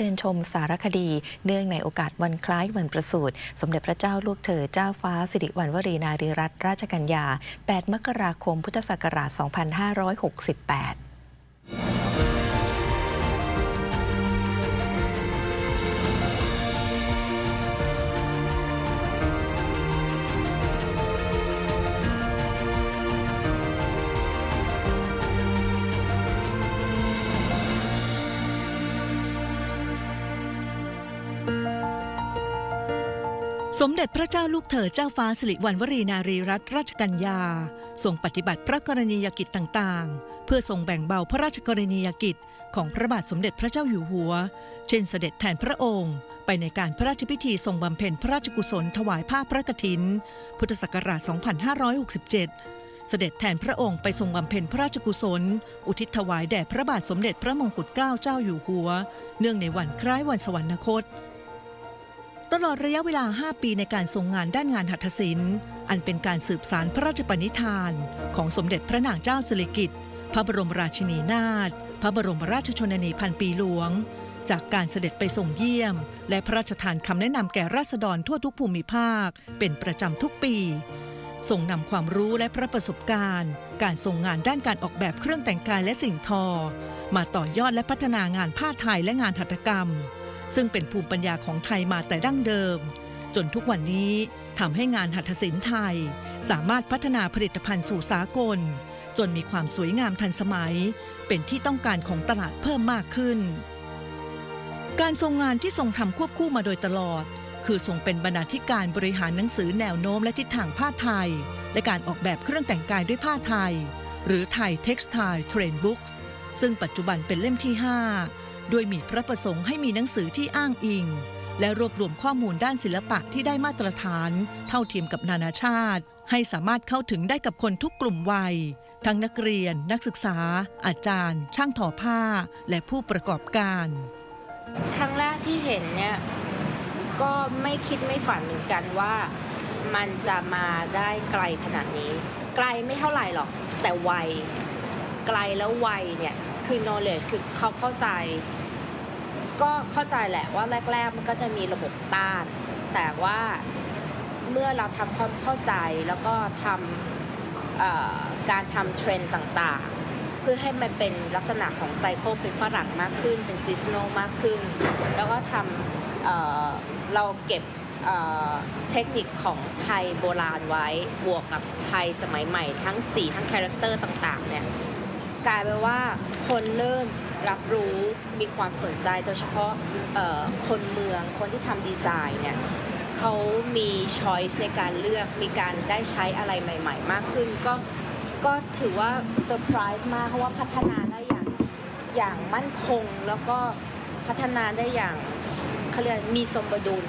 ชิญชมสารคดี เนื่องในโอกาสวันคล้ายวันประสูติสมเด็จพระเจ้าลูกเธอเจ้าฟ้าสิริวัณวรีนารีรัตนราชกัญญา 8 มกราคม พุทธศักราช 2568 สมเด็จพระเจ้าลูกเธอเจ้าฟ้าสิริวัณวรีนารีรัตนราชกัญญาทรงปฏิบัติพระกรณียกิจต่างๆ เพื่อทรงแบ่งเบาพระราชกรณียกิจ ของพระบาทสมเด็จพระเจ้าอยู่หัว เช่นเสด็จแทนพระองค์ ไปในการพระราชพิธีทรงบำเพ็ญพระราชกุศลถวายผ้าพระกฐิน พุทธศักราช 2567 เสด็จแทนพระองค์ไปทรงบำเพ็ญพระราชกุศล อุทิศถวายแด่พระบาทสมเด็จพระมงกุฎเกล้าเจ้าอยู่หัว เนื่องในวันคล้ายวันสวรรคต ตลอดระยะเวลา 5 ปีในการทรงงานด้านงานหัตถศิลป์ อันเป็นการสืบสารพระราชปณิธาน ของสมเด็จพระนางเจ้าสิริกิติ์ พระบรมราชินีนาถ พระบรมราชชนนีพันปีหลวง จากการเสด็จไปส่งเยี่ยม และพระราชทานคำแนะนำแก่ราษฎรทั่วทุกภูมิภาค เป็นประจำทุกปีทรงนำความรู้และพระประสบการณ์ การทรงงานด้านการออกแบบเครื่องแต่งกายและสิ่งทอ มาต่อยอดและพัฒนางานผ้าไทยและงานหัตถกรรม ซึ่งเป็นภูมิปัญญาของไทยมาแต่ดั้งเดิม จนทุกวันนี้ทำให้งานหัตถศิลป์ไทย สามารถพัฒนาผลิตภัณฑ์สู่สากล จนมีความสวยงามทันสมัย เป็นที่ต้องการของตลาดเพิ่มมากขึ้น การทรงงานที่ทรงทำควบคู่มาโดยตลอด คือทรงเป็นบรรณาธิการบริหารหนังสือแนวโน้มและทิศทางผ้าไทย และการออกแบบเครื่องแต่งกายด้วยผ้าไทย หรือไทย Textile Trend Books ซึ่งปัจจุบันเป็นเล่มที่ 5 โดยมีพระประสงค์ให้มีหนังสือที่อ้างอิง และรวบรวมข้อมูลด้านศิลปะที่ได้มาตรฐาน เท่าเทียมกับนานาชาติ ให้สามารถเข้าถึงได้กับคนทุกกลุ่มวัย ทั้งนักเรียน นักศึกษา อาจารย์ ช่างทอผ้า และผู้ประกอบการ ครั้งแรกที่เห็นเนี่ยก็ไม่คิดไม่ฝันเหมือนกันว่ามันจะมาได้ไกลขนาดนี้ ไกลไม่เท่าไหร่หรอก แต่ไวไกลแล้วไวเนี่ย คือ knowledge คือเขาเข้าใจ ก็เข้าใจแหละว่าแรก ๆ มันก็จะมีระบบต้าน แต่ว่าเมื่อเราทำความเข้าใจแล้วก็ทำการทำเทรนด์ต่างๆ เพื่อให้มันเป็นลักษณะของไซเคิลเป็นฝรั่งมากขึ้น เป็นซีซันอลมากขึ้น แล้วก็ทำเเราเก็บเเทคนิคของไทยโบราณไว้ บวกกับไทยสมัยใหม่ทั้งสีทั้งคาแรคเตอร์ต่างๆเนี่ยกลายเป็นว่าคนเริ่ม รับรู้มีความสนใจโดยเฉพาะคนเมืองคนที่ทำดีไซน์เนี่ยเขามีช้อยส์ในการเลือกมีการได้ใช้อะไรใหม่ ๆ มากขึ้น ก็ก็ถือว่าเซอร์ไพรส์มากเพราะว่าพัฒนาได้อย่างอย่างมั่นคงแล้วก็พัฒนาได้อย่างเขาเรียกมีสมดุล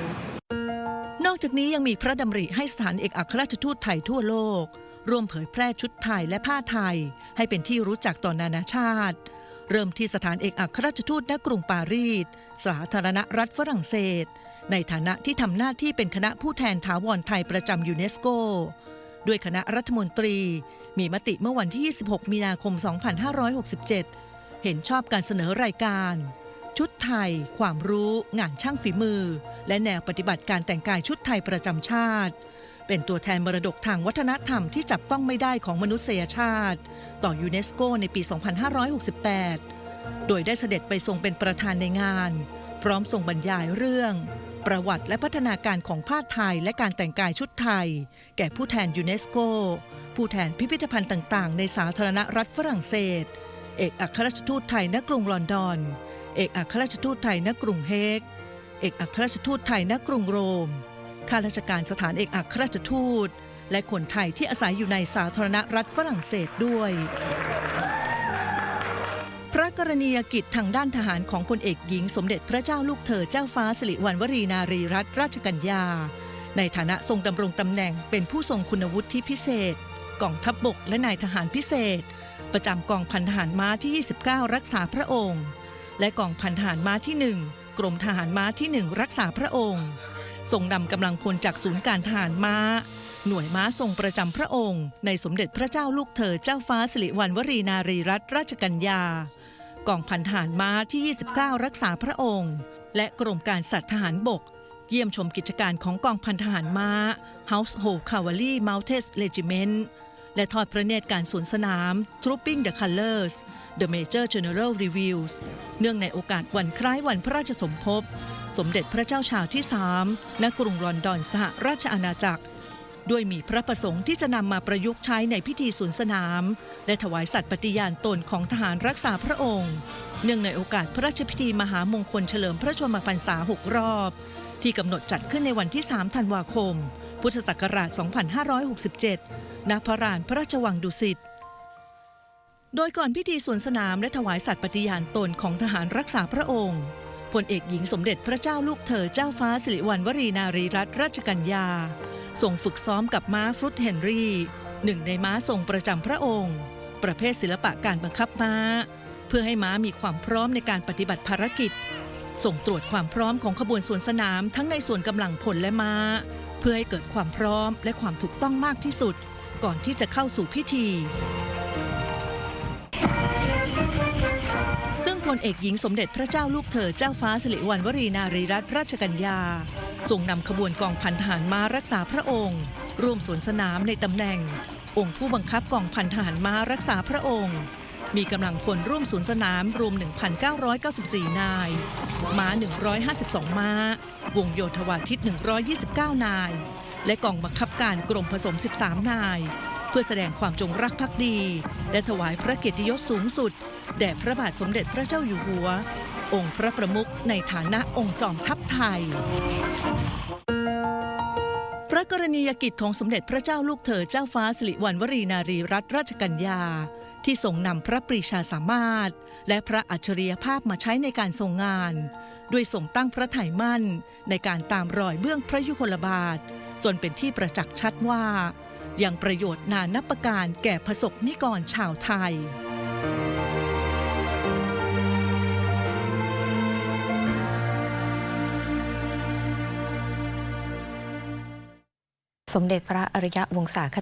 นอกจากนี้ยังมีพระดำริให้สถานเอกอัครราชทูตไทยทั่วโลก ร่วมเผยแพร่ชุดไทยและผ้าไทย ให้เป็นที่รู้จักต่อนานาชาติ เริ่มที่สถานเอกอัครราชทูตณกรุงปารีส สาธารณรัฐฝรั่งเศส ในฐานะที่ทำหน้าที่เป็นคณะผู้แทนถาวรไทยประจำยูเนสโก ด้วยคณะรัฐมนตรี มีมติเมื่อวันที่ 26 มีนาคม 2567 เห็นชอบการเสนอรายการ ชุดไทย ความรู้ งานช่างฝีมือ และแนวปฏิบัติการแต่งกายชุดไทยประจำชาติ เป็นตัวแทนมรดกทางวัฒนธรรมที่จับต้องไม่ได้ของมนุษยชาติ ต่อยูเนสโกในปี 2568 โดยได้เสด็จไปทรงเป็นประธานในงาน พร้อมทรงบรรยายเรื่อง ประวัติและพัฒนาการของผ้าไทยและการแต่งกายชุดไทย แก่ผู้แทนยูเนสโก ผู้แทนพิพิธภัณฑ์ต่าง ๆ ในสาธารณรัฐฝรั่งเศส เอกอัครราชทูตไทยณกรุงลอนดอน เอกอัครราชทูตไทยณกรุงเฮก เอกอัครราชทูตไทยณกรุงโรมข้าราชการสถานเอกอัครราชทูต และคนไทยที่อาศัยอยู่ในสาธารณรัฐฝรั่งเศสด้วย พระกรณียกิจทางด้านทหารของพลเอกหญิงสมเด็จพระเจ้าลูกเธอเจ้าฟ้าสิริวัณวรีนารีรัตนราชกัญญา ในฐานะทรงดำรงตำแหน่งเป็นผู้ทรงคุณวุฒิพิเศษ กองทัพบบกและนายทหารพิเศษ ประจำกองพันทหารม้าที่ 29 รักษาพระองค์ และกองพันทหารม้าที่ 1กรมทหารม้าที่ 1 รักษาพระองค์ทรงนำกำลังพลจากศูนย์การทหารม้า หน่วยม้าทรงประจำพระองค์ ในสมเด็จพระเจ้าลูกเธอเจ้าฟ้าสิริวัณวรีนารีรัตนราชกัญญากองพันทหารม้าที่ 29 รักษาพระองค์ และกรมการสัตว์ทหารบก เยี่ยมชมกิจการของกองพันทหารม้า Household Cavalry Mounted Regiment และทอดพระเนตรการสวนสนาม Trooping the Colors The Major General Reviews เนื่องในโอกาสวันคล้ายวันพระราชสมภพ สมเด็จพระเจ้าชาวที่สามณกรุงลอนดอนสหราชอาณาจักร ด้วยมีพระประสงค์ที่จะนำมาประยุกต์ใช้ในพิธีสวนสนาม และถวายสัตย์ปฏิญาณตนของทหารรักษาพระองค์ เนื่องในโอกาสพระราชพิธีมหามงคลเฉลิมพระชนมพรรษา 6 รอบ ที่กำหนดจัดขึ้นในวันที่ 3 ธันวาคม พุทธศักราช 2567 ณ พระลานพระราชวังดุสิตโดยก่อนพิธีสวนสนามและถวายสัตย์ปฏิญาณตนของทหารรักษาพระองค์พลเอกหญิงสมเด็จพระเจ้าลูกเธอเจ้าฟ้าสิริวัณวรีนารีรัตนราชกัญญา ส่งฝึกซ้อมกับม้าฟรุตเฮนรี่หนึ่งในม้าทรงประจำพระองค์ ประเภทศิลปะการบังคับม้า เพื่อให้ม้ามีความพร้อมในการปฏิบัติภารกิจ ส่งตรวจความพร้อมของขบวนสวนสนามทั้งในส่วนกำลังพลและม้า เพื่อให้เกิดความพร้อมและความถูกต้องมากที่สุด ก่อนที่จะเข้าสู่พิธี ซึ่งพลเอกหญิงสมเด็จพระเจ้าลูกเธอเจ้าฟ้าสิริวัณวรีนารีรัตนราชกัญญา ทรงนำขบวนกองพันทหารม้ารักษาพระองค์ ร่วมสวนสนามในตำแหน่ง องค์ผู้บังคับกองพันทหารม้ารักษาพระองค์ มีกำลังพลร่วมสวนสนามรวม 1,994 นาย ม้า 152 ม้า วงโยธวาทิต 129 นาย และกองบังคับการกรมผสม 13 นาย เพื่อแสดงความจงรักภักดี และถวายพระเกียรติยศสูงสุด แด่พระบาทสมเด็จพระเจ้าอยู่หัว องค์พระประมุขในฐานะองค์จอมทัพไทย พระกรณียกิจของสมเด็จพระเจ้าลูกเธอเจ้าฟ้าสิริวัณวรีนารีรัตนราชกัญญา ที่ทรงนำพระปรีชาสามารถ และพระอัจฉริยภาพมาใช้ในการทรงงาน ด้วยทรงตั้งพระไถ่มั่น ในการตามรอยเบื้องพระยุคลบาท จนเป็นที่ประจักษ์ชัดว่ายังประโยชน์นานับประการแก่พระสกนิกรชาวไทย สมเด็จพระอริยะวงศาคต